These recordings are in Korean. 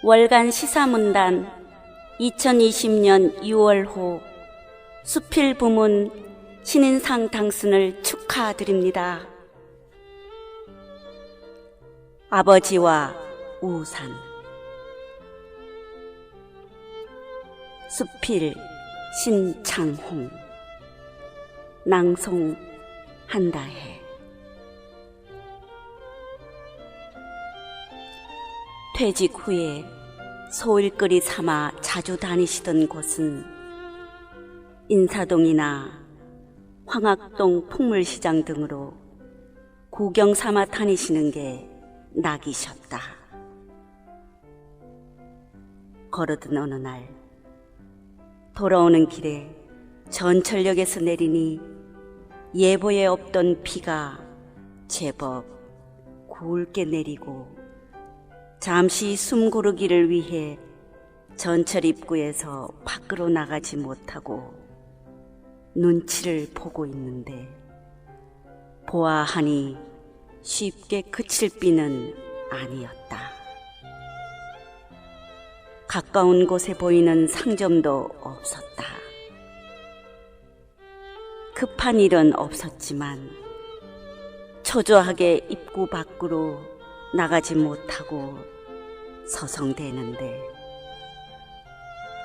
월간 시사문단 2020년 6월호. 수필 부문 신인상 당선을 축하드립니다. 아버지와 우산. 수필 신창홍. 낭송 한다해 퇴직 후에 소일거리 삼아 자주 다니시던 곳은 인사동이나 황학동 풍물시장 등으로 구경 삼아 다니시는 게 낙이셨다. 걸어든 어느 날 돌아오는 길에 전철역에서 내리니 예보에 없던 비가 제법 굵게 내리고 잠시 숨 고르기를 위해 전철 입구에서 밖으로 나가지 못하고 눈치를 보고 있는데 보아하니 쉽게 그칠 비는 아니었다. 가까운 곳에 보이는 상점도 없었다. 급한 일은 없었지만 초조하게 입구 밖으로 나가지 못하고 서성대는데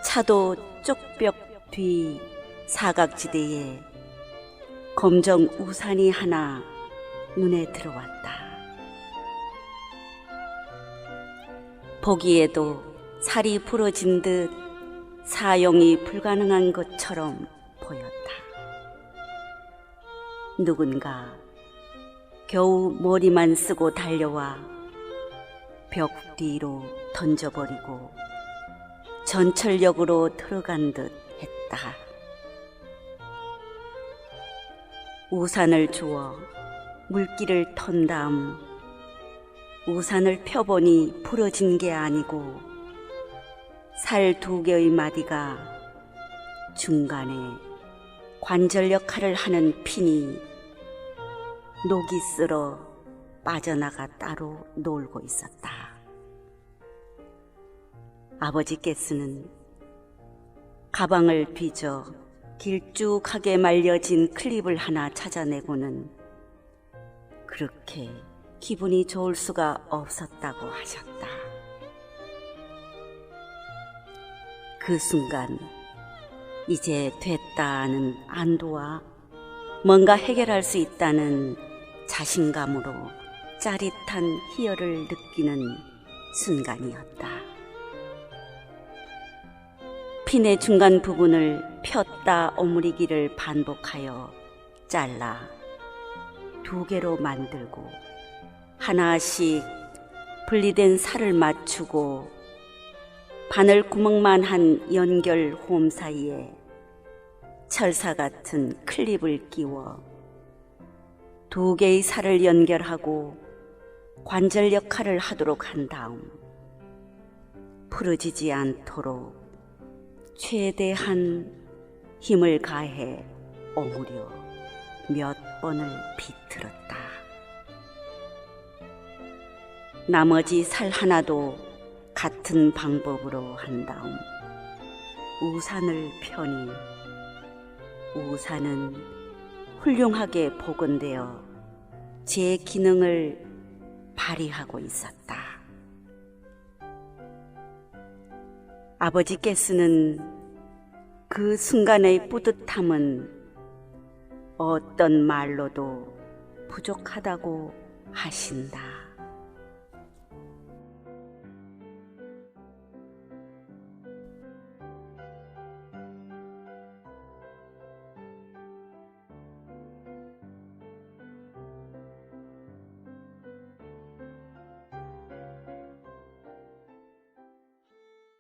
차도 쪽벽 뒤 사각지대에 검정 우산이 하나 눈에 들어왔다. 보기에도 살이 부러진 듯 사용이 불가능한 것처럼 보였다. 누군가 겨우 머리만 쓰고 달려와 벽 뒤로 던져버리고 전철역으로 들어간 듯 했다. 우산을 주어 물기를 턴 다음 우산을 펴보니 부러진 게 아니고 살 두 개의 마디가 중간에 관절 역할을 하는 핀이 녹이 쓸어 빠져나가 따로 놀고 있었다. 아버지께서는 가방을 빚어 길쭉하게 말려진 클립을 하나 찾아내고는 그렇게 기분이 좋을 수가 없었다고 하셨다. 그 순간 이제 됐다는 안도와 뭔가 해결할 수 있다는 자신감으로 짜릿한 희열을 느끼는 순간이었다. 핀의 중간 부분을 폈다 오므리기를 반복하여 잘라 두 개로 만들고 하나씩 분리된 살을 맞추고 바늘 구멍만 한 연결 홈 사이에 철사 같은 클립을 끼워 두 개의 살을 연결하고 관절 역할을 하도록 한 다음 부러지지 않도록 최대한 힘을 가해 오므려 몇 번을 비틀었다. 나머지 살 하나도 같은 방법으로 한 다음 우산을 펴니 우산은 훌륭하게 복원되어 제 기능을 발휘하고 있었다. 아버지께서는 그 순간의 뿌듯함은 어떤 말로도 부족하다고 하신다.